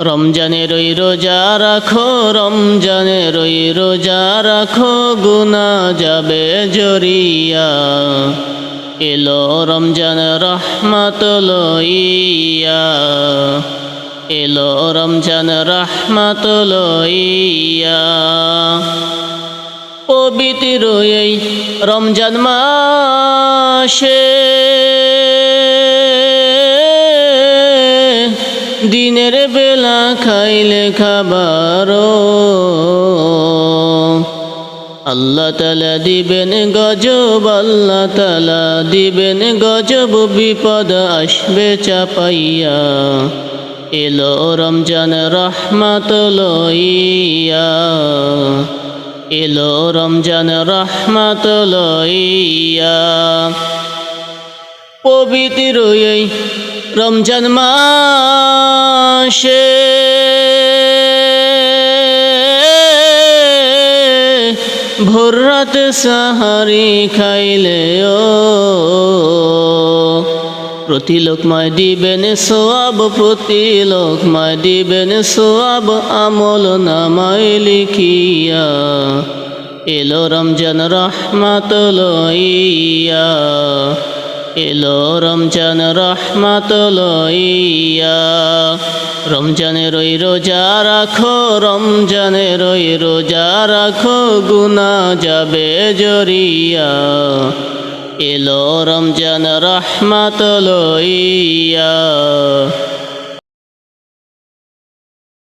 রমজানের ওই রোজা রাখো রমজানের ওই রোজা রাখো গুনা যাবে জরিয়া। এলো রমজান রহমত লইয়া। এলো রমজান রহমত লইয়া। পবিত্র এই রমজান মাসে দিনের বেলা খাইলে খাবার আল্লাহ তালা দিবেন গজব, আল্লাহ তালা দিবেন গজব, বিপদ আসবে চাপাইয়া। এলো রমজান রহমত লইয়া। এলো রমজান রহমত লইয়া। পবিত্র রমজান মাসে ভোর রাতে সাহারি খাইলে ও প্রতি লোকমায় দিবেন সোয়াব, প্রতি লোকমায় দিবেন সোয়াব, আমল নামায় লিখিয়া। এলো রমজান রহমাত লইয়া। এলো রমজান রহমত লইয়া রমজানের ওই রোজা রাখো, রমজানের ওই রোজা রাখো গুনা যাবে জরিয়া। এলো রমজান রহমত লইয়া